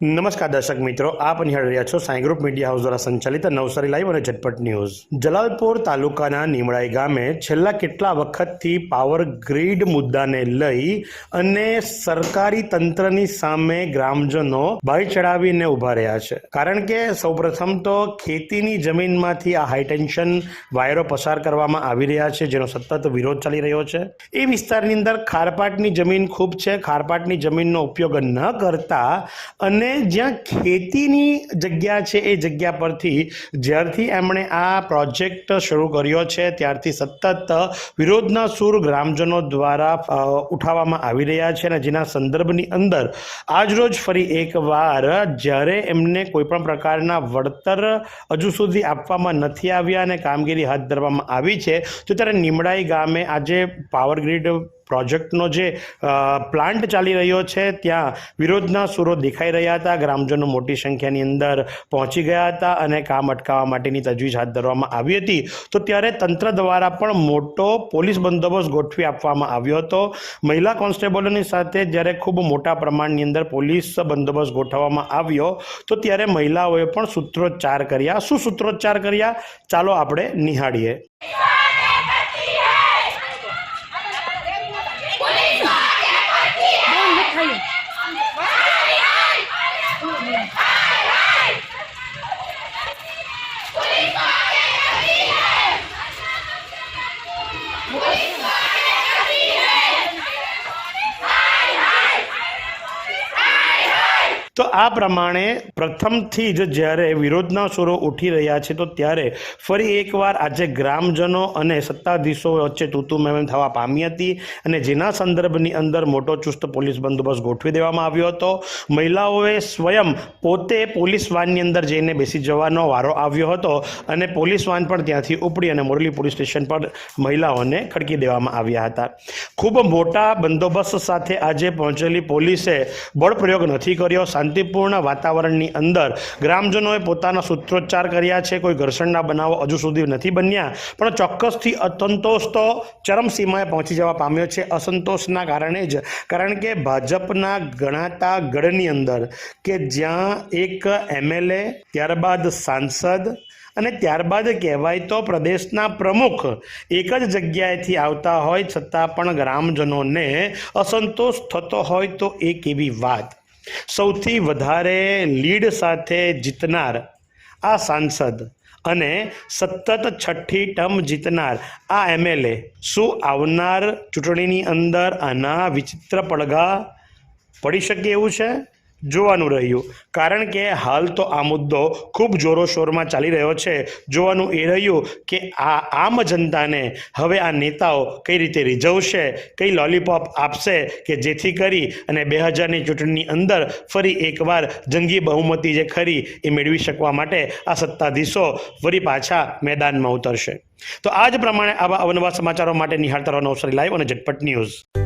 નમસ્કાર દર્શક મિત્રો, આપ નિહાળી રહ્યા છો સાંઈ ગ્રુપ મીડિયા હાઉસ દ્વારા સંચાલિત નવસારી લાઈવ અને ઝટપટ ન્યૂઝ. જલાલપોર તાલુકાના નીમડાઈ ગામે છેલ્લા કેટલા વખતથી પાવર ગ્રીડ મુદ્દાને લઈ અને સરકારી તંત્રની સામે ગ્રામજનો બાઈ ચડાવીને ઊભા રહ્યા છે. કારણ કે સૌપ્રથમ તો ખેતીની જમીનમાંથી આ હાઈટેન્શન વાયરો પસાર કરવામાં આવી રહ્યા છે, જેનો સતત વિરોધ ચાલી રહ્યો છે. એ વિસ્તારની અંદર ખારપાટની જમીન ખૂબ છે. ખારપાટની જમીનનો ઉપયોગ ન કરતા અને જ્યાં ખેતીની જગ્યા છે એ જગ્યા પરથી જ્યારથી એમણે આ પ્રોજેક્ટ શરૂ કર્યો છે, ત્યારથી સતત વિરોધના સૂર ગ્રામજનો દ્વારા ઉઠાવવામાં આવી રહ્યા છે અને જેના સંદર્ભની અંદર આજરોજ ફરી એકવાર જ્યારે એમને કોઈપણ પ્રકારના વળતર હજુ સુધી આપવામાં નથી આવ્યા અને કામગીરી હાથ ધરવામાં આવી છે, તો ત્યારે નિમડાઈ ગામે આજે પાવર ગ્રીડ પ્રોજેક્ટનો જે પ્લાન્ટ ચાલી રહ્યો છે, ત્યાં વિરોધના સૂરો દેખાઈ રહ્યા હતા. ગ્રામજનો મોટી સંખ્યાની અંદર પહોંચી ગયા હતા અને કામ અટકાવવા માટેની તજવીજ હાથ ધરવામાં આવી હતી. તો ત્યારે તંત્ર દ્વારા પણ મોટો પોલીસ બંદોબસ્ત ગોઠવી આપવામાં આવ્યો હતો. મહિલા કોન્સ્ટેબલોની સાથે જ્યારે ખૂબ મોટા પ્રમાણની અંદર પોલીસ બંદોબસ્ત ગોઠવવામાં આવ્યો, તો ત્યારે મહિલાઓએ પણ સૂત્રોચ્ચાર કર્યા. શું સૂત્રોચ્ચાર કર્યા? ચાલો આપણે નિહાળીએ. Morning. તો આ પ્રમાણે પ્રથમથી જ જ્યારે વિરોધના સ્વરો ઉઠી રહ્યા છે, તો ત્યારે ફરી એકવાર આજે ગ્રામજનો અને સત્તાધીશો વચ્ચે તૂતુ મેમન થવા પામી હતી અને જેના સંદર્ભની અંદર મોટો ચુસ્ત પોલીસ બંદોબસ્ત ગોઠવી દેવામાં આવ્યો હતો. મહિલાઓએ સ્વયં પોતે પોલીસ વાનની અંદર જઈને બેસી જવાનો વારો આવ્યો હતો અને પોલીસ વાન પણ ત્યાંથી ઉપડી અને મોરલી પોલીસ સ્ટેશન પર મહિલાઓને ખડકી દેવામાં આવ્યા હતા. ખૂબ મોટા બંદોબસ્ત સાથે આજે પહોંચેલી પોલીસે બળપ્રયોગ નથી કર્યો. શાંતિપૂર્ણ વાતાવરણની અંદર ગ્રામજનોએ પોતાના સૂત્રોચ્ચાર કર્યા છે. કોઈ ઘર્ષણના બનાવો હજુ સુધી નથી બન્યા, પણ ચોક્કસથી અસંતોષ તો ચરમસીમાએ પહોંચી જવા પામ્યો છે. અસંતોષના કારણે જ, કારણ કે ભાજપના ગણાતા ગઢની અંદર કે જ્યાં એક એમએલએ, ત્યારબાદ સાંસદ અને ત્યારબાદ કહેવાય તો પ્રદેશના પ્રમુખ એક જ જગ્યાએથી આવતા હોય, છતાં પણ ગ્રામજનોને અસંતોષ થતો હોય તો એ કેવી વાત? સૌથી વધારે લીડ સાથે જીતનાર આ સાંસદ અને સતત છઠ્ઠી ટર્મ જીતનાર આ એમએલએ શું આવનાર ચૂંટણીની અંદર આના વિચિત્ર પડઘા પડી શકે એવું છે? જોવાનું રહ્યું. કારણ કે હાલ તો આ મુદ્દો ખૂબ જોરોશોરમાં ચાલી રહ્યો છે. જોવાનું એ રહ્યું કે આ આમ જનતાને હવે આ નેતાઓ કઈ રીતે રીઝવશે, કઈ લોલીપોપ આપશે કે જેથી કરી અને બે હજારની ચૂંટણીની અંદર ફરી એકવાર જંગી બહુમતી જે ખરી એ મેળવી શકવા માટે આ સત્તાધીશો ફરી પાછા મેદાનમાં ઉતરશે. તો આ જ પ્રમાણે આવા અવનવા સમાચારો માટે નિહાળતા રહો નવસારી લાઈવ અને ઝટપટ ન્યૂઝ.